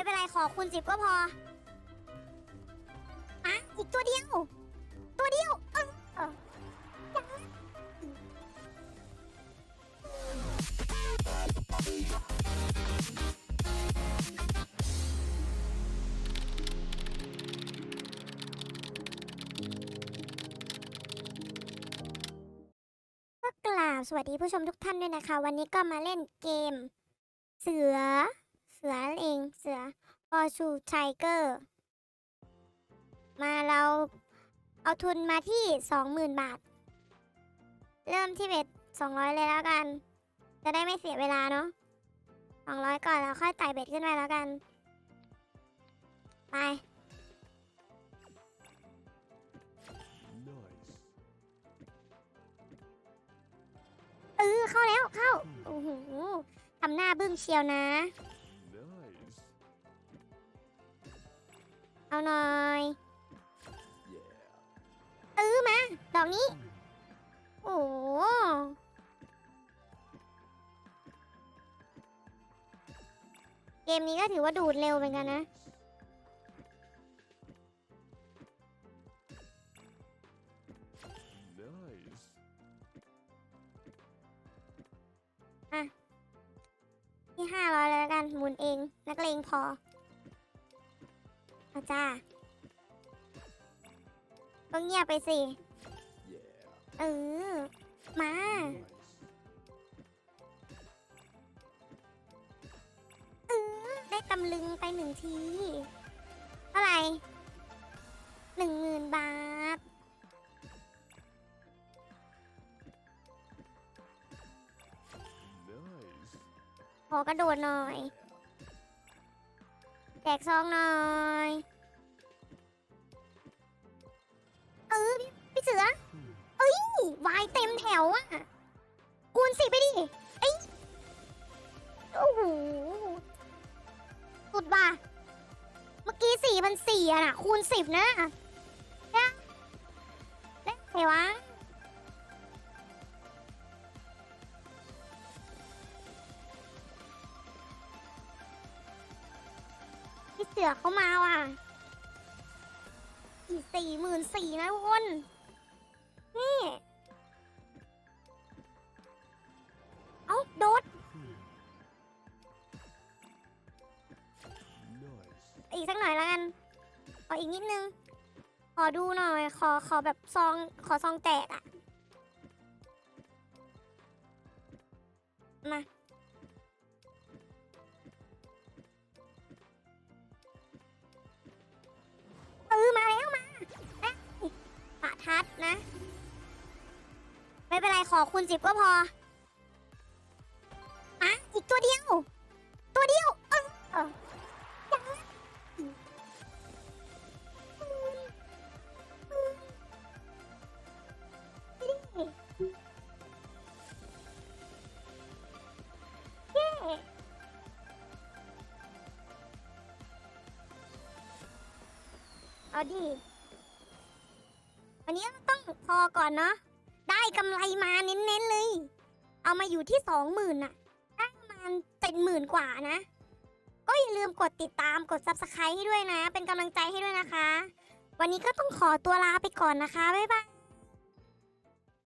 ไม่เป็นไรขอคูณสิบก็พออะอีกตัวเดียว ตัวเดียวเออเออก็กล่าวสวัสดีผู้ชมทุกท่านด้วยนะคะ วันนี้ก็มาเล่นเกม เสือ สือเองเสือพอชูไทเกอร์มาเราเอาทุนมาที่สองหมื่นบาท เริ่มที่เบ็ดสองร้อยเลยแล้วกัน จะได้ไม่เสียเวลาเนาะสองร้อยก่อนแล้วค่อยไต่เบ็ดขึ้นไปแล้วกัน ไป Nice. เออเข้าแล้วเข้า โอ้โหทำหน้าบึ้งเชียวนะ เอาหน่อย Yeah. เออมา ดอกนี้ โอ้โหเกมนี้ก็ถือว่าดูดเร็วเหมือนกันนะ Nice. ที่ห้าร้อยเลยแล้วกัน หมุนเอง นักเลงพอ เอาจ้าก็เงียบไปสิ Yeah. เออ มา Nice. เออ ได้ตำลึงไปหนึ่งที เท่าไหร่หนึ่งหมื่นบาท Nice. ขอกระโดดหน่อย แจกซองหน่อยเออพี่พี่เสือเอ้ยวายเต็มแถวอะคูณสิไปดิไอยโอ้โหสุดว่ะเมื่อกี้สี่พันสี่อะน่ะคูณสิบนะเนี่ยได้ไงวะ เสือเข้ามาว่ะอีกสี่หมื่นสี่นะทุกคน นี่ เอาโดด อีกสักหน่อยล้วกัน ขออีกนิดนึง ขอดูหน่อย ขอขอแบบซอง ขอซองแตกอะมา ดนะ ไม่เป็นไรขอคูณสิบก็พออะอีกตัวเดียว ตัวเดียว เออเออเอาดิันนี้ต้องพอก่อนเนาะได้กำไรมาเน้นๆเลย เอามาอยู่ที่สองหมื่นน่ะได้ประมาณเจ็ดหมื่นกว่านะ ก็อย่าลืมกดติดตามกด subscribe ให้ด้วยนะ เป็นกำลังใจให้ด้วยนะคะ วันนี้ก็ต้องขอตัวลาไปก่อนนะคะ บ๊ายบาย